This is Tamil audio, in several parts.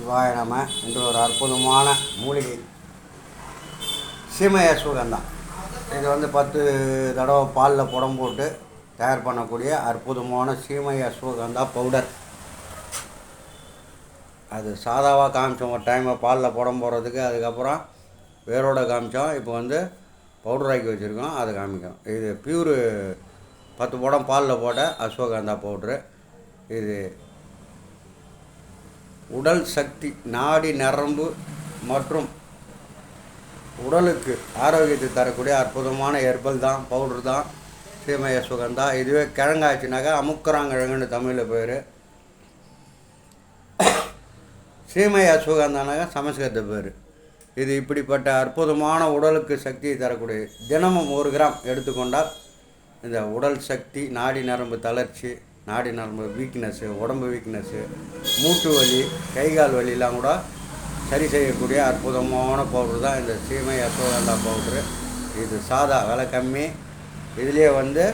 சிவாய நம என்று ஒரு அற்புதமான மூலிகை. சீமைய சுகந்தான் இது வந்து பத்து தடவை பாலில் புடம் போட்டு தயார் பண்ணக்கூடிய அற்புதமான சீமைய சுகந்தா பவுடர். அது சாதாவாக காமிச்சோம். ஒரு டைமை பாலில் புடம் போடுறதுக்கு அதுக்கப்புறம் வேரோட காமிச்சோம். இப்போ வந்து பவுடராக்கி வச்சுருக்கோம். அதை காமிக்கும் இது பியூரு பத்து புடம் பாலில் போட்ட அஸ்வகந்தா பவுட்ரு. இது உடல் சக்தி நாடி நரம்பு மற்றும் உடலுக்கு ஆரோக்கியத்தை தரக்கூடிய அற்புதமான ஹெர்பல் தான் பவுடர் தான் சீமைய சுகந்தா இதுவே கிழங்காச்சுனாக்கா அமுக்குறாங்கிழங்குன்னு தமிழில் பேர். சீமைய சுகந்தானாக்கா சமஸ்கிருத பேர். இது இப்படிப்பட்ட அற்புதமான உடலுக்கு சக்தியை தரக்கூடிய தினமும் ஒரு கிராம் எடுத்துக்கொண்டால் இந்த உடல் சக்தி நாடி நரம்பு தளர்ச்சி நாடி நரம்பு வீக்னஸ்ஸு உடம்பு வீக்னஸ்ஸு மூட்டு வலி கை கால் வலிலாம் கூட சரி செய்யக்கூடிய அற்புதமான பவுடர் தான் இந்த சீமை அஸ்வகந்தா பவுட்ரு இது சாதா விலை கம்மி. இதுலேயே வந்து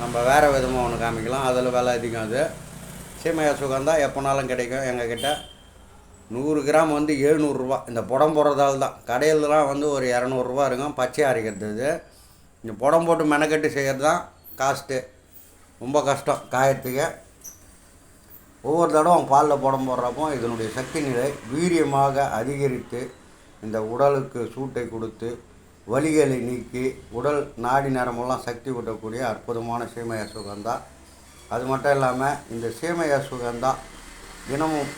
நம்ம வேறு விதமாக ஒன்று காமிக்கலாம். அதில் விலை அதிகம் அது. சீமை அசோகந்தா எப்போனாலும் கிடைக்கும். எங்கக்கிட்ட நூறு கிராம் வந்து எழுநூறுரூவா இந்த புடம் போடுறதால தான். கடையிலலாம் வந்து ஒரு இரநூறுவா இருக்கும். பச்சை அரைக்கிறது இது இந்த புடம் போட்டு மெனக்கட்டு செய்கிறது தான் காஸ்ட்டு ரொம்ப கஷ்டம். காயத்துக்கு. ஒவ்வொரு தடவை பாலில் புடம் போடுறப்போ இதனுடைய சக்தி நிலை வீரியமாக அதிகரித்து இந்த உடலுக்கு சூட்டை கொடுத்து வலிகளை நீக்கி உடல் நாடி நரம்பெல்லாம் சக்தி ஊட்டக்கூடிய அற்புதமான சீமைய சுகந்தா அது மட்டும் இல்லாமல் இந்த சீமைய சுகந்தா தினமும்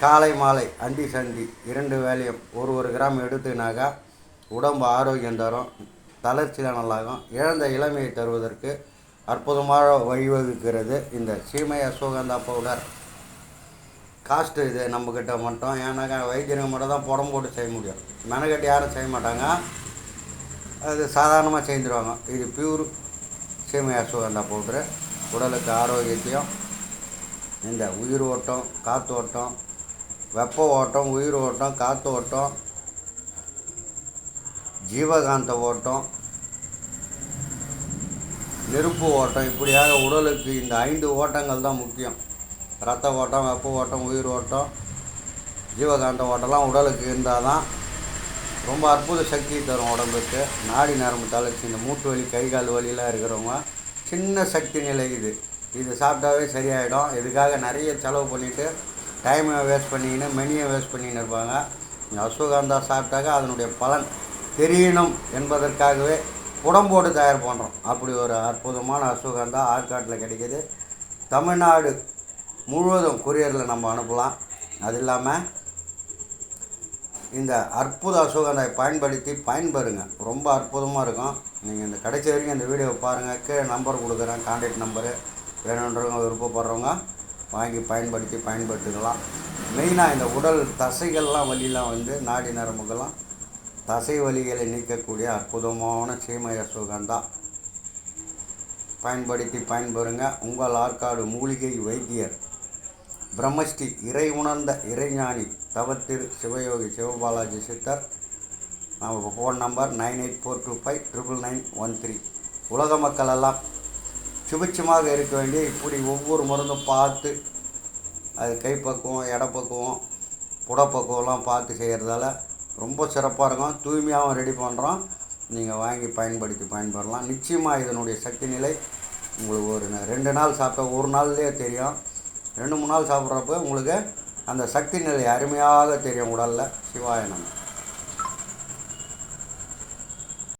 காலை மாலை அந்தி சந்தி இரண்டு வேலையும் ஒரு ஒரு கிராம் எடுத்துனாக்கா உடம்பு ஆரோக்கியம் தரும் தளர்ச்சியில் நல்லாகும் இழந்த இளமையை தருவதற்கு அற்புதமாக வழிவகுக்கிறது. இந்த சீமை அசோகந்தா பவுடர். காஸ்ட்டு இது நம்மக்கிட்ட மட்டும். ஏன்னாக்கா வைத்தியர்கள் மட்டும் தான் புடம் போட்டு செய்ய முடியும். மெனக்கட்டு யாரும் செய்ய மாட்டாங்க. அது சாதாரணமாக செஞ்சுருவாங்க. இது பியூர் சீமை அசோகந்தா பவுட்ரு. உடலுக்கு ஆரோக்கியத்தையும் இந்த உயிர் ஓட்டம் காற்று ஓட்டம் வெப்ப ஓட்டம் உயிர் ஓட்டம் காற்று ஓட்டம் ஜீவகாந்த ஓட்டம் நெருப்பு ஓட்டம் இப்படியாக உடலுக்கு இந்த ஐந்து ஓட்டங்கள் தான் முக்கியம். ரத்த ஓட்டம் வெப்ப ஓட்டம் உயிர் ஓட்டம் ஜீவகாந்த ஓட்டம்லாம் உடலுக்கு இருந்தால் தான் ரொம்ப அற்புத சக்தி தரும் உடம்புக்கு. நாடி நரம்பு தளர்ச்சி இந்த மூட்டு வலி கை கால் வலிலாம் இருக்கிறவங்க சின்ன சக்தி நிலை இது. இது சாப்பிட்டாவே சரியாயிடும். இதுக்காக நிறைய செலவு பண்ணிவிட்டு டைமை வேஸ்ட் பண்ணிக்கின்னு மெனியை வேஸ்ட் பண்ணின்னு இருப்பாங்க. இந்த அஸ்வகாந்தா சாப்பிட்டாக்க அதனுடைய பலன் தெரியணும் என்பதற்காகவே புடம்போடு தயார் பண்ணுறோம் அப்படி ஒரு அற்புதமான அசுகந்தான் ஆற்காட்டில் கிடைக்கிது. தமிழ்நாடு முழுவதும் கொரியரில் நம்ம அனுப்பலாம். அது இல்லாமல் இந்த அற்புத அசுகந்தை பயன்படுத்தி பயன்பெறுங்க. ரொம்ப அற்புதமாக இருக்கும். நீங்கள் இந்த கடைசி வரைக்கும் இந்த வீடியோவை பாருங்கள் கீழே நம்பர் கொடுக்குறேன். கான்டாக்ட் நம்பரு வேணுன்றவங்க விருப்பப்படுறவங்க வாங்கி பயன்படுத்தி பயன்படுத்திக்கலாம். மெயினாக இந்த உடல் தசைகள்லாம் வழியெல்லாம் வந்து நாடி நரம்புகள்லாம் தசை வலிகளை நீக்கக்கூடிய அற்புதமான சீமை சுகந்தா பயன்படுத்தி பயன்பெறுங்க. உங்கள் ஆற்காடு மூலிகை வைத்தியர் பிரம்மஸ்ரீ இறை உணர்ந்த இறைஞானி தவத்திரு சிவயோகி சிவபாலாஜி சித்தர். நம்ம phone number nine eight four two five triple nine one three உலக மக்கள் எல்லாம் சுபிட்சமாக இருக்க வேண்டிய இப்படி ஒவ்வொரு மருந்தும் பார்த்து அது கைப்பக்குவம் இடப்பக்குவம் புடப்பக்குவம்லாம் பார்த்து செய்கிறதால ரொம்ப சிறப்பாக இருக்கும். தூய்மையாகவும் ரெடி பண்ணுறோம் நீங்கள் வாங்கி பயன்படுத்தி பயன்பெறலாம். நிச்சயமாக இதனுடைய சக்தி நிலை உங்களுக்கு ஒரு ரெண்டு நாள் சாப்பிட்டா ஒரு நாள்லேயே தெரியும். ரெண்டு மூணு நாள் சாப்பிட்றப்ப உங்களுக்கு அந்த சக்தி நிலை அருமையாக தெரியும் உடலில். சிவாய நம்ம